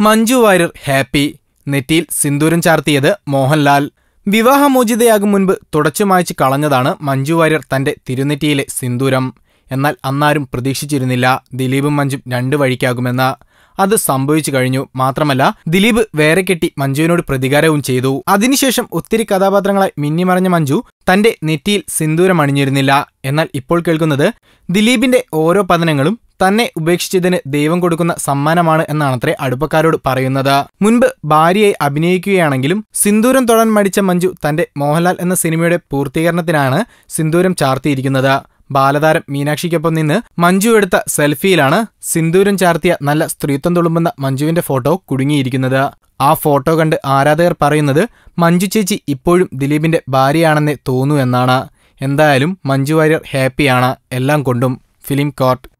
Manju Warrier happy. നെറ്റിയിൽ സിന്ദൂരം ചാർത്തിയത് മോഹൻലാൽ. വിവാഹമോചിതയാകും മുൻപ് തുടച്ചു മായച്ച് കളഞ്ഞതാണ് മഞ്ജു വാര്യർ തന്റെ തിരുനെറ്റിയിലെ സിന്ദൂരം. എന്നാൽ അന്നാരും പ്രതീക്ഷിച്ചിരുന്നില്ല ദിലീപും മഞ്ജും രണ്ടു വഴിക്കാകുമെന്ന. അത് സംഭവിച്ചു കഴിഞ്ഞു. മാത്രമല്ല ദിലീപ് വേറെ കെട്ടി മഞ്ജുവിനോട് പ്രതികാരവും ചെയ്തു. അതിനുശേഷം ഒത്തിരി കഥാപാത്രങ്ങളായി മിന്നിമറഞ്ഞ മഞ്ജു തന്റെ നെറ്റിയിൽ സിന്ദൂരം അണിഞ്ഞിരുന്നില്ല. എന്നാൽ ഇപ്പോൾ കേൾക്കുന്നത് ദിലീപിന്റെ ഓരോ പതനങ്ങളും തന്നെ ഉപേക്ഷിച്ചതിന് ദൈവം കൊടുക്കുന്ന സമ്മാനമാണ് എന്നാണത്രേ അടുപ്പക്കാരോട് പറയുന്നത്. മുൻപ് ഭാര്യയായി അഭിനയിക്കുകയാണെങ്കിലും സിന്ദൂരം തൊടാൻ മടിച്ച മഞ്ജു തന്റെ മോഹൻലാൽ എന്ന സിനിമയുടെ പൂർത്തീകരണത്തിനാണ് സിന്ദൂരം ചാർത്തിയിരിക്കുന്നത്. ബാലതാരം മീനാക്ഷിക്കൊപ്പം നിന്ന് മഞ്ജു എടുത്ത സെൽഫിയിലാണ് സിന്ദൂരം ചാർത്തിയ നല്ല സ്ത്രീത്വം തുളുമ്പുന്ന മഞ്ജുവിന്റെ ഫോട്ടോ കുടുങ്ങിയിരിക്കുന്നത്. ആ ഫോട്ടോ കണ്ട് ആരാധകർ പറയുന്നത് മഞ്ജു ചേച്ചി ഇപ്പോഴും ദിലീപിന്റെ ഭാര്യയാണെന്നേ തോന്നൂ എന്നാണ്. എന്തായാലും മഞ്ജു വാര്യർ ഹാപ്പിയാണ്. എല്ലാം കൊണ്ടും ഫിലിം കോർട്ട്.